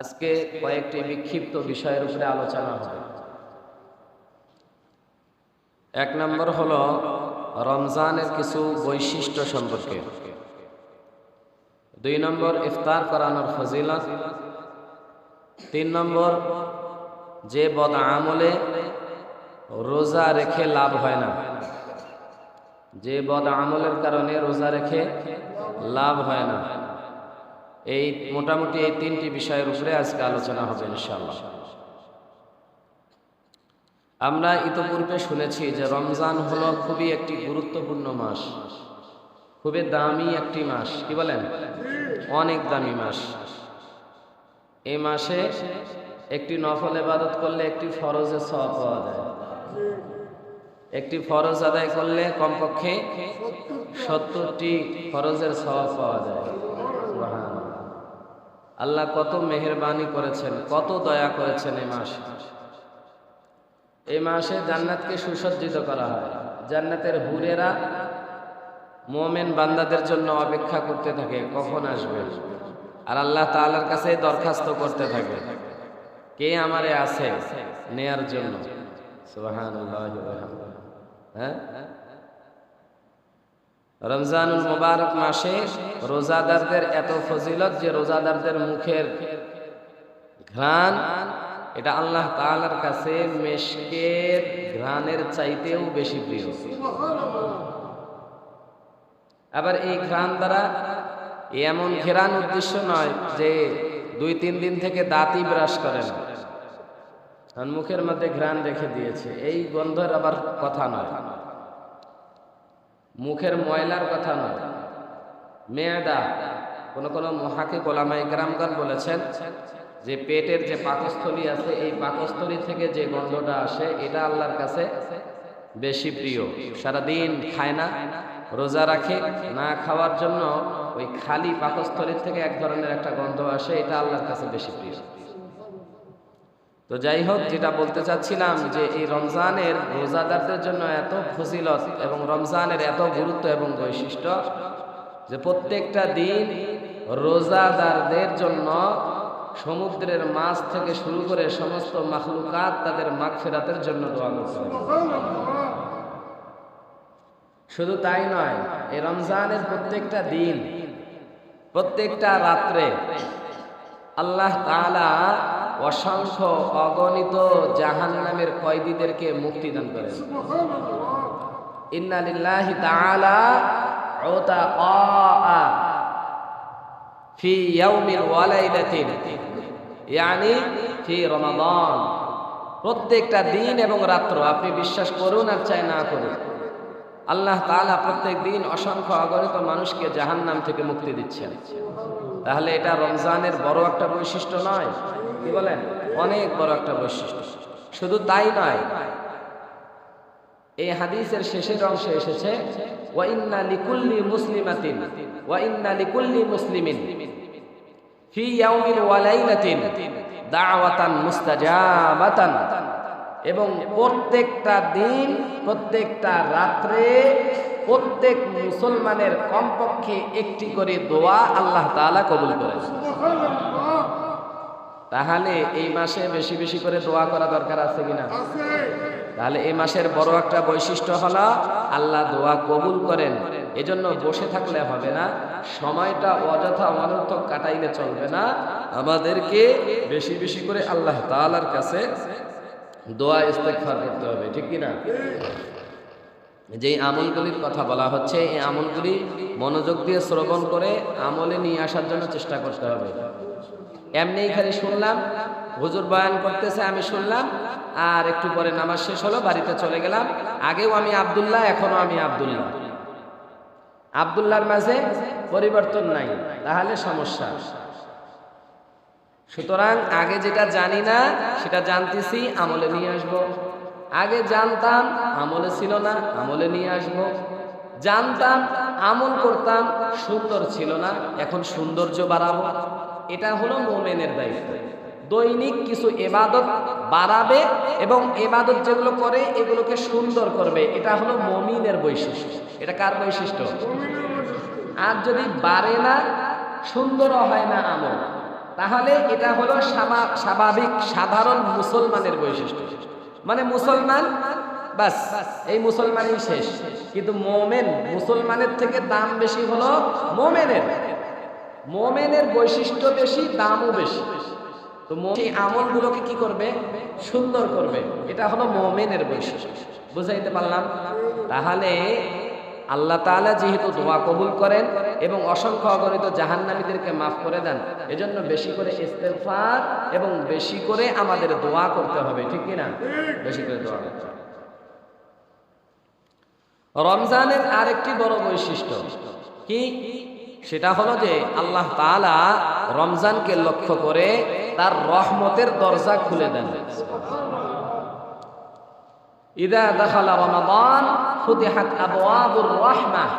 আজকে কয়েকটি বিক্ষিপ্ত বিষয়ের উপরে আলোচনা হবে। এক নম্বর হল, রমজানের কিছু বৈশিষ্ট্য সম্পর্কে। দুই নম্বর, ইফতার করানোর ফজিলত। তিন নম্বর, যে বদ আমলে রোজা রেখে লাভ হয় না, যে বদ আমলের কারণে রোজা রেখে লাভ হয় না। এই মোটামুটি এই তিনটি বিষয়ের উপরে আজকে আলোচনা হবে ইনশাআল্লাহ। আমরা ইতোপূর্বে শুনেছি যে রমজান হলো খুবই একটি গুরুত্বপূর্ণ মাস। খুবই দামি একটি মাস। কি বলেন? অনেক দামি মাস। এই মাসে একটি নফল এবাদত করলে একটি ফরজে সব পাওয়া যায়। একটি ফরজ আদায় করলে কমপক্ষে সত্তরটি ফরজের সওয়াব পাওয়া যায়। আল্লাহ কত মেহেরবানি করেছেন, কত দয়া করেছেন এই মাসে। এই মাসে জান্নাতকে সুসজ্জিত করা হয়। জান্নাতের হুরেরা মোমেন বান্দাদের জন্য অপেক্ষা করতে থাকে, কখন আসবে? আর আল্লাহ তাআলার কাছে দরখাস্ত করতে থাকে, কে আমারে আছে নেয়ার জন্য? হ্যাঁ? রমজানুল মুবারক মাসে রোজাদারদের এত ফজিলত যে রোজাদারদের মুখের ঘ্রাণ, এটা আল্লাহ তালার কাছে মেশকের ঘ্রাণের চাইতেও বেশি প্রিয়। আবার এই ঘ্রাণ দ্বারা এমন ঘেরান উদ্দেশ্য নয় যে দুই তিন দিন থেকে দাঁতই ব্রাশ করে না। মুখের মধ্যে ঘ্রাণ রেখে দিয়েছে। এই গন্ধের আবার কথা নয়। মুখের ময়লার কথা নয়। মেয়েদা, কোন কোন মহাকে গোলামাই গ্রামগান বলেছেন যে পেটের যে পাকস্থলী আছে, এই পাকস্থলী থেকে যে গন্ধটা আসে, এটা আল্লাহর কাছে বেশি প্রিয়। সারাদিন খায় না, রোজা রাখে, না খাওয়ার জন্য ওই খালি পাকস্থলীর থেকে এক ধরনের একটা গন্ধ আসে, এটা আল্লাহর কাছে বেশি প্রিয়। তো যাই হোক যেটা বলতে চাচ্ছিলাম যে এই রমজানের রোজাদারদের জন্য এত ফজিলত এবং রমজানের এত গুরুত্ব এবং বৈশিষ্ট্য যে প্রত্যেকটা দিন রোজাদারদের জন্য সমুদ্রের মাছ থেকে শুরু করে সমস্ত মাখলুকাত তাদের মাগ ফেরাতের জন্য দোয়া হবে। শুধু তাই নয়, এই রমজানের প্রত্যেকটা দিন, প্রত্যেকটা রাত্রে আল্লাহ তাআলা অসংখ্য অগণিত জাহান নামের কয়েদিদেরকে মুক্তি দান করেন। ইন্না লিল্লাহি তাআলা উতাআ ফি ইয়াউমিল ওয়া লাইলাতিন ইয়ানি ফি রমাদান। প্রত্যেকটা দিন এবং রাত্র আপনি বিশ্বাস করুন আর চাই না করুন। আল্লাহ তাআলা প্রত্যেক দিন অসংখ্য অগণিত মানুষকে জাহান্নাম থেকে মুক্তি দিচ্ছেন। তাহলে এটা রমজানের বড় একটা বৈশিষ্ট্য নয়। কি বলেন? অনেক বড় একটা বৈশিষ্ট্য। শুধু তাই নয়, এই হাদিসের শেষের অংশে এসেছে ওয়াইন্না লিকুল্লি মুসলিমাতিন ওয়াইন্না লিকুল্লি মুসলিমিন, ফি দাওয়াতান মুস্তাজাবাতান এবং প্রত্যেকটা দিন, প্রত্যেকটা রাত্রে, প্রত্যেক মুসলমানের কমপক্ষে একটি করে দোয়া আল্লাহ তাআলা কবুল করেন। তাহলে এই মাসে বেশি বেশি করে দোয়া করা দরকার আছে কিনা? তাহলে এই মাসের বড় একটা বৈশিষ্ট্য হলো আল্লাহ দোয়া কবুল করেন। এজন্য বসে থাকলে হবে না সময়টা অযথা অনর্থক কাটাইলে চলবে না। আমাদেরকে বেশি বেশি করে আল্লাহ তাআলার কাছে দোয়া ইস্তেগফার করতে হবে ঠিক কি না? যে আমলগুলির কথা বলা হচ্ছে এই আমলগুলি মনোযোগ দিয়ে শ্রবণ করে আমলে নিয়ে আসার জন্য চেষ্টা করতে হবে। এমনি খালি শুনলাম, হুজুর বয়ান করতেছে, আমি শুনলাম, আর একটু পরে নামাজ শেষ হলো, বাড়িতে চলে গেলাম। আগেও আমি আবদুল্লাহ, এখনও আমি আব্দুল্লাহ। আব্দুল্লাহর মাঝে পরিবর্তন নাই, তাহলে সমস্যা। সুতরাং আগে যেটা জানি না, সেটা জানতেছি, আমলে নিয়ে আসব। আগে জানতাম, আমলে ছিল না, আমলে নিয়ে আসব। জানতাম, আমল করতাম, সুন্দর ছিল না, এখন সৌন্দর্য বাড়াবো। এটা হলো মোমেনের দায়িত্ব। দৈনিক কিছু এবাদত বাড়াবে এবং এবাদত যেগুলো করে, এগুলোকে সুন্দর করবে। এটা হলো মমিনের বৈশিষ্ট্য। এটা কার বৈশিষ্ট্য? আর যদি বাড়ে না, সুন্দর হয় না আমল, তাহলে এটা হলো স্বাভাবিক, সাধারণ মুসলমানের বৈশিষ্ট্য। মানে মুসলমান, বাস, এই মুসলমানই শেষ। কিন্তু মোমেন, মুসলমানের থেকে দাম বেশি হলো মোমেনের। মোমেনের বৈশিষ্ট্য বেশি, দামও বেশি। তো সেই আমলগুলোকে কি করবে? সুন্দর করবে। এটা হলো মোমেনের বৈশিষ্ট্য। বুঝাইতে পারলাম? তাহলে আল্লাহ তাআলা যেহেতু দোয়া কবুল করেন এবং অসংখ্য অগণিত জাহান্নামীদেরকে মাফ করে দেন, এজন্য বেশি করে ইস্তেগফার এবং বেশি করে আমাদের দোয়া করতে হবে, ঠিক কি না বেশি করে দোয়া করতে হবে। রমজানের আরেকটি বড় বৈশিষ্ট্য কি? সেটা হলো যে আল্লাহ তাআলা রমজানকে লক্ষ্য করে তার রহমতের দরজা খুলে দেন। ইদা দাখালা রমাদান, ফুতিহাত আবওয়াবুর রাহমাহ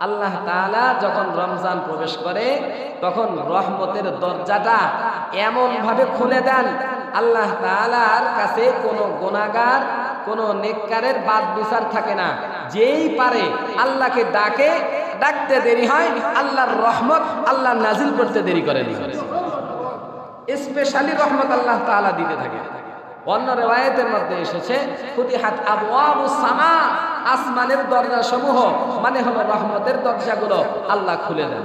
আল্লাহ তাআলা যখন রমজান প্রবেশ করে, তখন রহমতের দরজাটা এমন ভাবে খুলে দেন, আল্লাহ তাআলার কাছে কোনো গুনাহগার, কোনো নেককারের বাদ বিচার থাকে না। যেই পারে আল্লাহকে ডাকে ডাকতে দেরি হয় আল্লাহর রহমত, আল্লাহ নাজিল করতে দেরি করে স্পেশালি রহমত আল্লাহ তাআলা দিতে থাকে। অন্য রেওয়ায়েতের মধ্যে এসেছে, ফুতিহাত আবওয়াবু সামা আসমানের দরজা সমূহ মানে হলো রহমতের দরজাগুলো আল্লাহ খুলে দেন।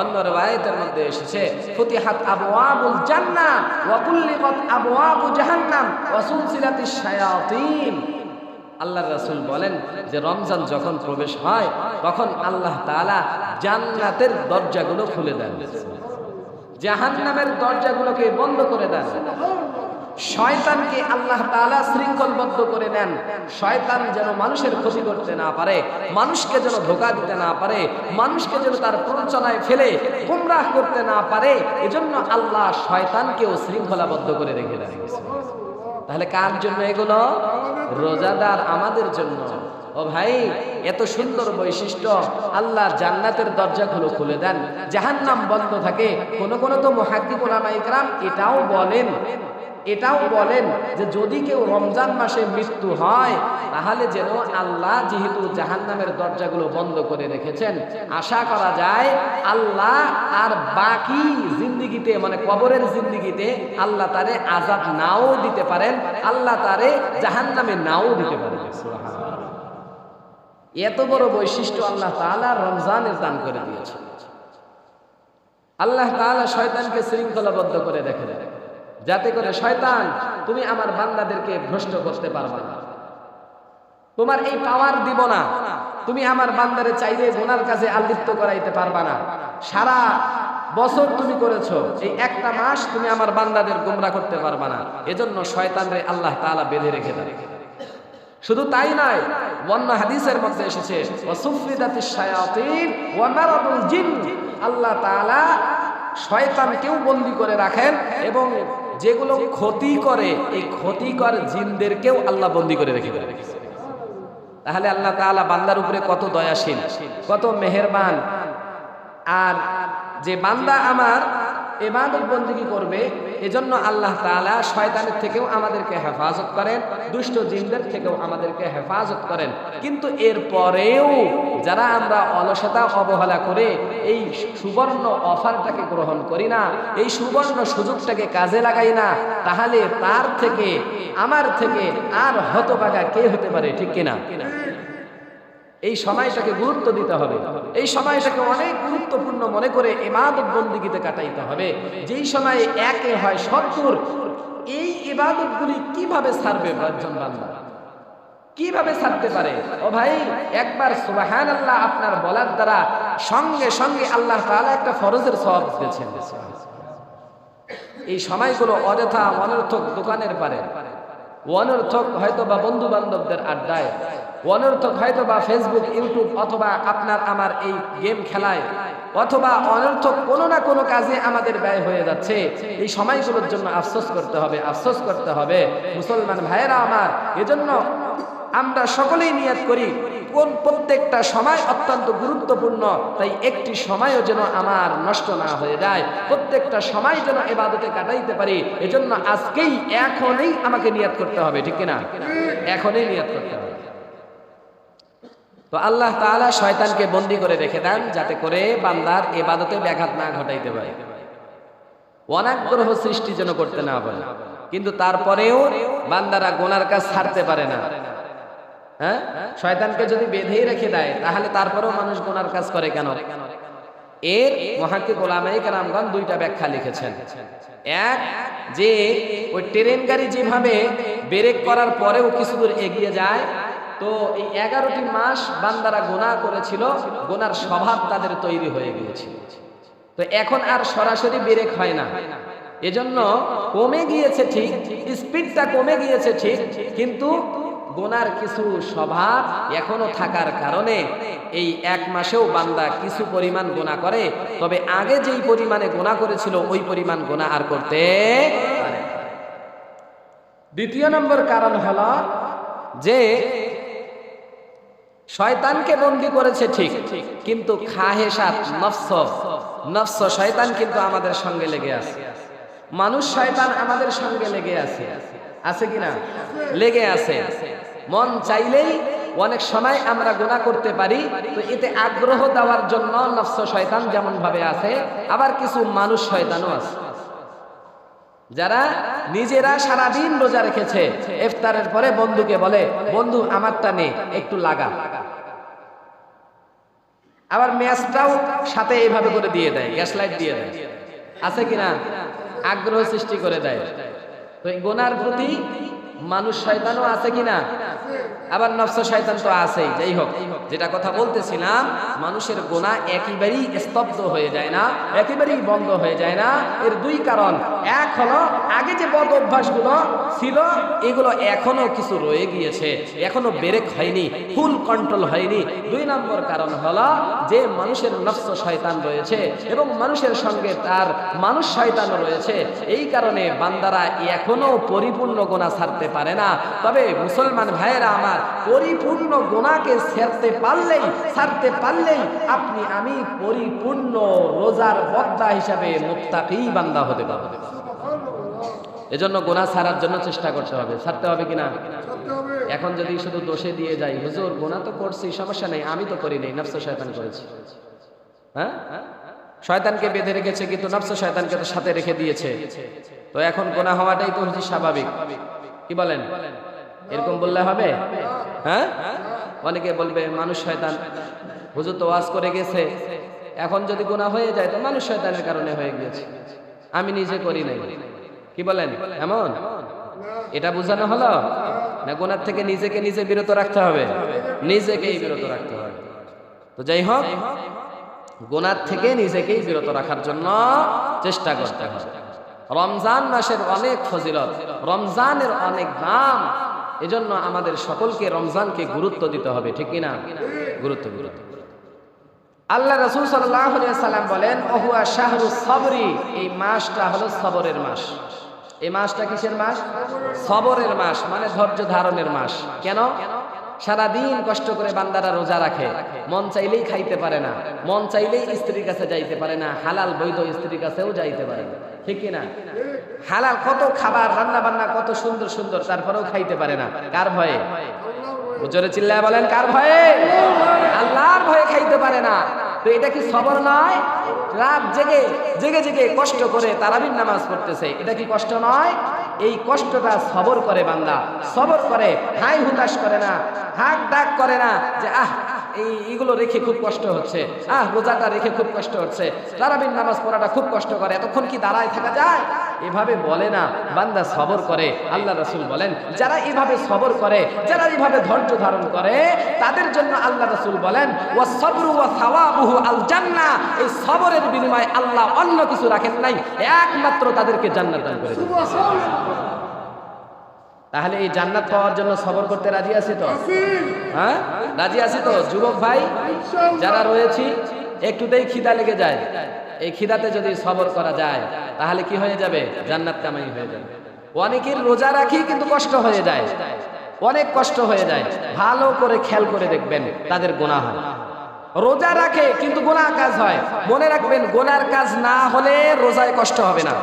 অন্য রেওয়ায়েতের মধ্যে এসেছে, ফুতিহাত আবওয়াবুল জান্নাহ ওয়া কুল্লিকাত আবওয়াবু জাহান্নাম ওয়া সুলসিলাতিশ শায়াতিন আল্লাহ রাসূল বলেন যে রমজান যখন প্রবেশ হয়, তখন আল্লাহ তাআলা জান্নাতের দরজাগুলো খুলে দেন। জাহান্নামের দরজাগুলোকে বন্ধ করে দেন। শয়তানকে আল্লাহ তাআলা শৃঙ্খলবদ্ধ করে নেন। শয়তান যেন মানুষের ক্ষতি করতে না পারে, মানুষকে যেন ধোকা দিতে না পারে, মানুষকে যেন তার প্ররোচনায় ফেলে, গুমরাহ করতে না পারে, এজন্য আল্লাহ শয়তানকেও শৃঙ্খলাবদ্ধ করে রেখে দেন। তাহলে কার জন্য এগুলো? রোজাদার আমাদের জন্য। ও ভাই, এত সুন্দর বৈশিষ্ট্য। আল্লাহ জান্নাতের দরজাগুলো খুলে দেন। জাহান্নাম বন্ধ থাকে। কোন কোনো তো মহাকিবুল এটাও বলেন। এটাও বলেন যে যদি কেউ রমজান মাসে মৃত্যু হয়, তাহলে যেন আল্লাহ যেহেতু জাহান্নামের দরজাগুলো বন্ধ করে রেখেছেন, আশা করা যায় আল্লাহ আর বাকি জিন্দিগিতে মানে কবরের জিন্দিগিতে আল্লাহ তারে আজাদ নাও দিতে পারেন, আল্লাহ তারে জাহান্নামে নাও দিতে পারেন। এত বড় বৈশিষ্ট্য আল্লাহ তাআলা রমজানের দান করে দিয়েছে আল্লাহ তাআলা শয়তানকে শৃঙ্খলাবদ্ধ করে রেখে দেয় যাতে করে শয়তান, তুমি আমার বান্দাদেরকে ভ্রষ্ট করতে পারবে না। তোমার এই পাওয়ার দিব না। তুমি আমার বান্দারে চাইলে গোনার কাছে আলিপ্ত করাইতে পারবা না। সারা বছর তুমি করেছ, এই একটা মাস তুমি আমার বান্দাদের গুমরা করতে পারবা না। এজন্য শয়তানরে আল্লাহ তাআলা বেঁধে রেখে দেয় শুধু তাই নয়, অন্য হাদিসের মধ্যে এসেছে আল্লাহ তাআলা শয়তানকেও বন্দী করে রাখেন এবং যেগুলো ক্ষতি করে, এই ক্ষতিকর জিনদেরকেও আল্লাহ বন্দি করে রেখে দেয় তাহলে আল্লাহ তাআলা বান্দার উপরে কত দয়াশীল, কত মেহেরবান। আর যে বান্দা আমার এবাদত বন্দিগি করবে, এজন্য আল্লাহ তাআলা শয়তানের থেকেও আমাদেরকে হেফাজত করেন, দুষ্ট জিনদের থেকেও আমাদেরকে হেফাজত করেন। কিন্তু এর পরেও যারা আমরা অলসতা অবহেলা করে এই সুবর্ণ অফারটাকে গ্রহণ করি না, এই সুবর্ণ সুযোগটাকে কাজে লাগাই না, তাহলে তার থেকে, আমার থেকে আর হতবাগা কে হতে পারে, ঠিক কিনা? এই সময়টাকে গুরুত্ব দিতে হবে। এই সময়টাকে অনেক গুরুত্বপূর্ণ মনে করে ইবাদত বন্দিগিতে কাটাইতে হবে। যেই সময় একে হয় সত্তর, এই ইবাদতগুলি কীভাবে ছাড়বে একজন বান্দা? কীভাবে ছাড়তে পারে? ও ভাই, একবার সুবাহান আল্লাহ আপনার বলার দ্বারা সঙ্গে সঙ্গে আল্লাহ তাআলা একটা ফরজের সওয়াব দিয়েছেন। এই সময়গুলো অযথা অনর্থক দোকানের পারে। অনর্থক হয়তো বা বন্ধু বান্ধবদের আড্ডায়। অনর্থক হয়তো বা ফেসবুক ইউটিউব অথবা আপনার আমার এই গেম খেলায়, অথবা অনর্থক কোনো না কোনো কাজে আমাদের ব্যয় হয়ে যাচ্ছে। এই সময়গুলোর জন্য আফসোস করতে হবে, আফসোস করতে হবে। মুসলমান ভাইয়েরা আমার, এজন্য আমরা সকলেই নিয়াত করি, কোন প্রত্যেকটা সময় অত্যন্ত গুরুত্বপূর্ণ, তাই একটি সময়ও যেন আমার নষ্ট না হয়ে যায়। প্রত্যেকটা সময় যেন এবাদতে কাটাইতে পারি, এজন্য আজকেই এখনই আমাকে নিয়াত করতে হবে, ঠিক কিনা? এখনই নিয়াত করতে হবে। তো আল্লাহ তাআলা শয়তানকে বন্দি করে রেখে দেন যাতে করে বান্দার এবাদতে ব্যাঘাত না ঘটাইতে পারে। অনাগ্রহ সৃষ্টি যেন করতে না পারে। কিন্তু তারপরেও বান্দারা গোনার কাজ ছাড়তে পারে না। হ্যাঁ? শয়তানকে যদি বেঁধেই রেখে দেয়, তাহলে তারপরেও মানুষ গোনার কাজ করে কেন? এর মহাকে গোলামাই কালামগণ দুইটা ব্যাখ্যা লিখেছেন। এক, যে ওই ট্রেন গাড়ি যেভাবে ব্রেক করার পরেও কিছু দূর এগিয়ে যায় তো এই এগারোটি মাস বান্দারা গোনা করেছিল, গোনার স্বভাব তাদের তৈরি হয়ে গিয়েছিল। তো এখন আর সরাসরি ব্রেক হয় না। এজন্য কমে গিয়েছে ঠিক, স্পিডটা কমে গিয়েছে ঠিক, কিন্তু গোনার কিছু স্বভাব এখনও থাকার কারণে এই এক মাসেও বান্দা কিছু পরিমাণ গোনা করে, তবে আগে যেই পরিমাণে গোনা করেছিল, ওই পরিমাণ গোনা আর করতে দ্বিতীয় নম্বর কারণ হলো যে শয়তানকে বন্দি করেছে ঠিক, কিন্তু খাহেসাত নফস নফস শয়তান কিন্তু আমাদের সঙ্গে লেগে আছে। মানুষ শয়তান আমাদের সঙ্গে লেগে আছে। আছে কিনা লেগে আছে। মন চাইলেই অনেক সময় আমরা গুণা করতে পারি, তো এতে আগ্রহ দেওয়ার জন্য নফস শয়তান যেমন ভাবে আছে, আবার কিছু মানুষ শয়তানও আছে। যারা নিজেরা সারাদিন রোজা রেখেছে, ইফতারের পরে বন্ধুকে বলে, বন্ধু, আমারটা নে, একটু লাগা। আবার ম্যাচটাও সাথে এইভাবে করে দিয়ে দেয় গ্যাস লাইট দিয়ে দেয়। আছে কিনা আগ্রহ সৃষ্টি করে দেয়। তো গোনার প্রতি মানুষ শয়তানও আছে কিনা আবার নফস শয়তান তো আছেই, যাই হোক, যেটা কথা বলতেছিলাম, মানুষের গোনা একেবারেই স্তব্ধ হয়ে যায় না, একেবারেই বন্ধ হয়ে যায় না। এর দুই কারণ, এক হলো, আগে যে বদ অভ্যাসগুলো ছিল, এগুলো এখনও কিছু রয়ে গিয়েছে, এখনও ব্রেক হয়নি ফুল কন্ট্রোল হয়নি। দুই নম্বর কারণ হলো, যে মানুষের নফস শয়তান রয়েছে এবং মানুষের সঙ্গে তার মানুষ শয়তান রয়েছে, এই কারণে বান্দারা এখনও পরিপূর্ণ গোনা ছাড়তে পারে না। তবে মুসলমান ভাইয়েরা আমার পরিপূর্ণ গোনাকে পারলেই, ছাড়তে পারলেই আপনি, আমি পরিপূর্ণ রোজার বদ্দা হিসাবে মুত্তাকি বান্দা হতে পারব। গোনা ছাড়ার জন্য চেষ্টা করতে হবে। ছাড়তে হবে কিনা? এখন যদি শুধু দোষে দিয়ে যাই, হুজুর গোনা তো করছি, সমস্যা নেই, আমি তো করি নাই, নফস শয়তান করেছি। হ্যাঁ? শয়তানকে বেঁধে রেখেছে, কিন্তু নফস শয়তানকে তো সাথে রেখে দিয়েছে। তো এখন গোনা হওয়াটাই তো হচ্ছে স্বাভাবিক। কি বলেন? এরকম বললে হবে? হ্যাঁ? অনেকে বলবে, মানুষ শয়তান। হুজুর তো ওয়াজ করে গেছে। এখন যদি গোনা হয়ে যায়, তো মানুষ শয়তানের কারণে হয়ে গিয়েছে। আমি নিজে করি নাই। কি বলেন? এমন? এটা বোঝানো হলো? না গোনার থেকে নিজেকে নিজে বিরত রাখতে হবে? নিজেকেই বিরত রাখতে হবে। তো যাই হোক গোনার থেকে নিজেকেই বিরত রাখার জন্য চেষ্টা করতে হবে। রমজান মাসের অনেক ফজিলত, রমজানের অনেক দাম এজন্য আমাদের সকলকে রমজানকে গুরুত্ব দিতে হবে, ঠিক কিনা? গুরুত্ব গুরুত্ব আল্লাহ রসুল সাল্লাম বলেন, অহুয়া শাহরু সবরি এই মাসটা হলো সবরের মাস। এই মাসটা কিসের মাস? সবরের মাস মানে ধৈর্য ধারণের মাস। কেন? সারাদিন কষ্ট করে বান্দারা রোজা রাখে। মন চাইলেই খাইতে পারে না। মন চাইলেই স্ত্রীর কাছে যাইতে পারে না। হালাল বৈধ স্ত্রীর কাছেও যাইতে পারে না। ঠিক কিনা? হালাল কত খাবার রান্না বান্না কত সুন্দর সুন্দর, তারপরেও খাইতে পারে না। কার ভয়ে? জোরে চিল্লায় বলেন, কার ভয়ে? আল্লাহর ভয়ে খাইতে পারে না। তো এটা কি সবর নয়? রাত জেগে জেগে জেগে কষ্ট করে তারাবির নামাজ পড়তেছে। এটা কি কষ্ট নয়? এই কষ্টটা সবর করে বান্দা। সবর করে, হাই হুতাশ করে না, হাক ডাক করে না যে, আহ এই এগুলো রেখে খুব কষ্ট হচ্ছে। আহ, রোজাটা রেখে খুব কষ্ট হচ্ছে। তারাবির নামাজ পড়াটা খুব কষ্ট করে। এতক্ষণ কি দাঁড়ায় থাকা যায়? এভাবে বলে না। বান্দা সবর করে। আল্লাহ রসুল বলেন, যারা এভাবে সবর করে, যারা এভাবে ধৈর্য ধারণ করে, তাদের জন্য আল্লাহ রসুল বলেন ও সবরু ও সাওয়াবুহু আল জান্না এই সবরের বিনিময়ে আল্লাহ অন্য কিছু রাখেন নাই। একমাত্র তাদেরকে জান্নাত দান করে তাহলে এই জান্নাত পাওয়ার জন্য সবর করতে রাজি আছি তো? হ্যাঁ? রাজি আছি তো? যুবক ভাই যারা রয়েছি একটুতেই খিদা লেগে যায়। এই খিদাতে যদি সবর করা যায় তাহলে কি হয়ে যাবে? জান্নাত কামাই হয়ে যাবে। অনেকের রোজা রাখি কিন্তু কষ্ট হয়ে যায়। অনেক কষ্ট হয়ে যায়। ভালো করে খেয়াল করে দেখবেন তাদের গোনা হয় রোজা রাখে কিন্তু গোনা কাজ হয়। মনে রাখবেন গোনার কাজ না হলে রোজায় কষ্ট হবে না।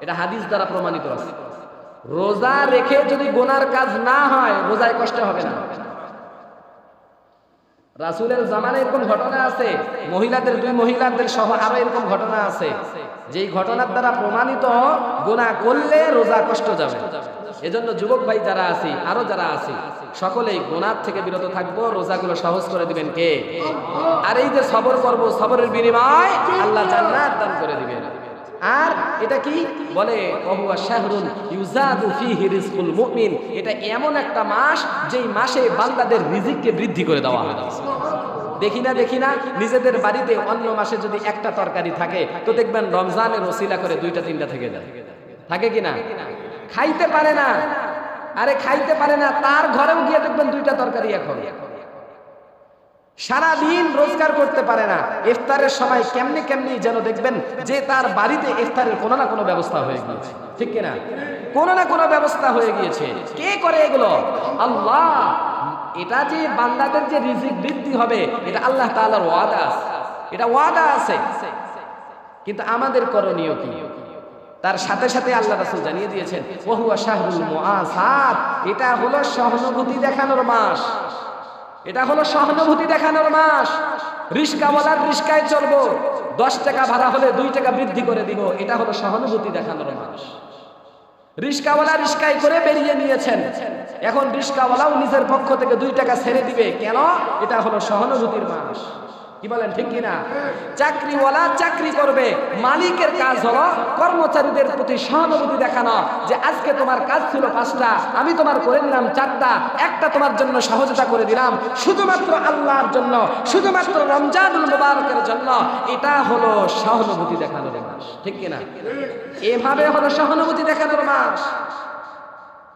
এটা হাদিস দ্বারা প্রমাণিত আছে। রোজা রেখে যদি গোনার কাজ না হয়, রোজায় কষ্ট হবে না। রাসুলের জামানে এরকম ঘটনা আছে, মহিলাদের, দুই মহিলাদের সহ আরও এরকম ঘটনা আছে। যেই ঘটনার দ্বারা প্রমাণিত, গোনা করলে রোজা কষ্ট যাবে। এজন্য যুবক ভাই যারা আছি, আরও যারা আছি, সকলেই গোনার থেকে বিরত থাকব, রোজাগুলো সহজ করে দিবেন কে? আর এই যে সবর করব সবরের বিনিময় আল্লাহ জান্নাত দান করে দিবেন। আর এটা কি? বলে এটা এমন একটা মাস যেই মাসে বান্দাদের রিজিককে বৃদ্ধি করে দেওয়া হয়। দেখি না দেখি না, নিজেদের বাড়িতে অন্য মাসে যদি একটা তরকারি থাকে, তো দেখবেন রমজানের ওসিলা করে দুইটা, তিনটা থেকে যায়। থাকে কি না? খাইতে পারে না। আরে খাইতে পারে না, তার ঘরেও গিয়ে দেখবেন দুইটা তরকারি এখন। সারা দিন রোজগার করতে পারে না। ইফতারের সময় কেমনি কেমনি যেন দেখবেন যে তার বাড়িতে ইফতারের কোনো না কোনো ব্যবস্থা হয়ে গিয়েছে। ঠিক কিনা? কোনো না কোনো ব্যবস্থা হয়ে গিয়েছে। কে করে এগুলো? আল্লাহ। এটা যে বান্দাদের যে রিজিক বৃদ্ধি হবে, এটা আল্লাহ তাআলার ওয়াদা আছে। এটা ওয়াদা আছে। কিন্তু আমাদের করণীয় কি? তার সাথে সাথে আল্লাহ রাসূল জানিয়ে দিয়েছেন, ওহুয়া শাহরুল এটা হলো সহানুভূতি দেখানোর মাস। এটা হলো সহানুভূতি দেখানোর মাস। রিস্কাওয়ালার রিস্কায় চলবো। দশ টাকা ভাড়া হলে দুই টাকা বৃদ্ধি করে দিব। এটা হলো সহানুভূতি দেখানোর মাস। রিস্কাওয়ালা রিস্কায় করে বেরিয়ে নিয়েছেন। এখন রিস্কাওয়ালাও নিজের পক্ষ থেকে দুই টাকা ছেড়ে দিবে। কেন? এটা হলো সহানুভূতির মাস। কি বলেন, ঠিক কিনা? চাকরিওয়ালা চাকরি করবে, মালিকের কাজ হলো কর্মচারীদের প্রতি সহানুভূতি দেখানো, যে আজকে তোমার কাজ ছিল পাঁচটা, আমি তোমার করে নিলাম চারটা, একটা তোমার জন্য সহজতা করে দিলাম, শুধুমাত্র আল্লাহর জন্য, শুধুমাত্র রমজানুল মুবারকের জন্য, এটা হলো সহানুভূতি দেখানোর মাস, ঠিক কিনা? এভাবে হলো সহানুভূতি দেখানোর মাস।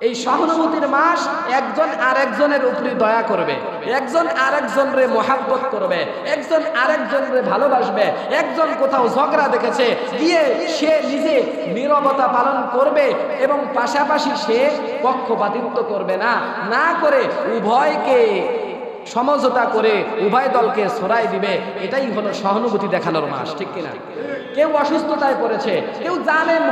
এই সহানুভূতির মাস একজন আর একজনের উপরে দয়া করবে। একজন আরেকজন রে মোহাব্বত করবে। একজন আরেকজন রে ভালোবাসবে। একজন কোথাও ঝগড়া দেখেছে, গিয়ে সে নিজে নিরবতা পালন করবে এবং পাশাপাশি সে পক্ষপাতিত্ব করবে না। না করে উভয়কে সমঝোতা করে উভয় দলকে সরাই দিবে, এটাই হলো সহানুভূতি দেখানোর মাস, ঠিক কিনা? কেউ অসুস্থতায় পড়েছে, কেউ জানেন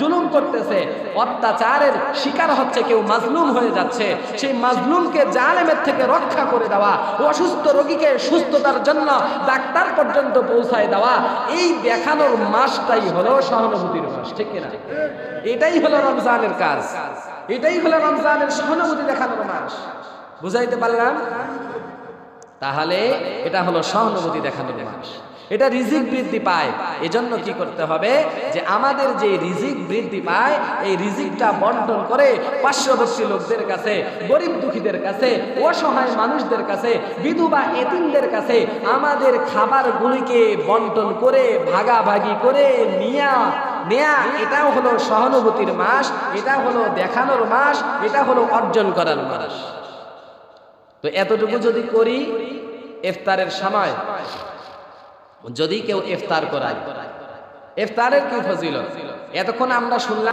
জুলুম করতেছে, অত্যাচারের শিকার হচ্ছে, কেউ মাজলুম হয়ে যাচ্ছে, সেই মাজলুমকে জালেমের থেকে রক্ষা করে দেওয়া, অসুস্থ রোগীকে সুস্থতার জন্য ডাক্তার পর্যন্ত পৌঁছায় দেওয়া, এই দেখানোর মাসটাই হলো সহানুভূতির মাস, ঠিক কিনা? এটাই হলো রমজানের কাজ, এটাই হলো রমজানের সহানুভূতি দেখানোর মাস। বুঝাইতে পারলাম? তাহলে এটা হলো সহানুভূতি দেখানোর মাস এটা রিজিক বৃদ্ধি পায়। এজন্য কি করতে হবে যে আমাদের যে রিজিক বৃদ্ধি পায়, এই রিজিকটা বন্টন করে পার্শ্ববর্তী লোকদের কাছে, গরিব দুঃখীদের কাছে, অসহায় মানুষদের কাছে, বিধবা এতিমদের কাছে আমাদের খাবারগুলিকে বন্টন করে, ভাগাভাগি করে নিয়া, নেয়া, এটাও হলো সহানুভূতির মাস এটা হলো দেখানোর মাস এটা হলো অর্জন করার মাস। তো এতটুকু যদি করি, ইফতারের সময় যদি কেউ ইফতার করায়। ইফতারের কি ফজিলত? এতক্ষণ আমরা শুনলাম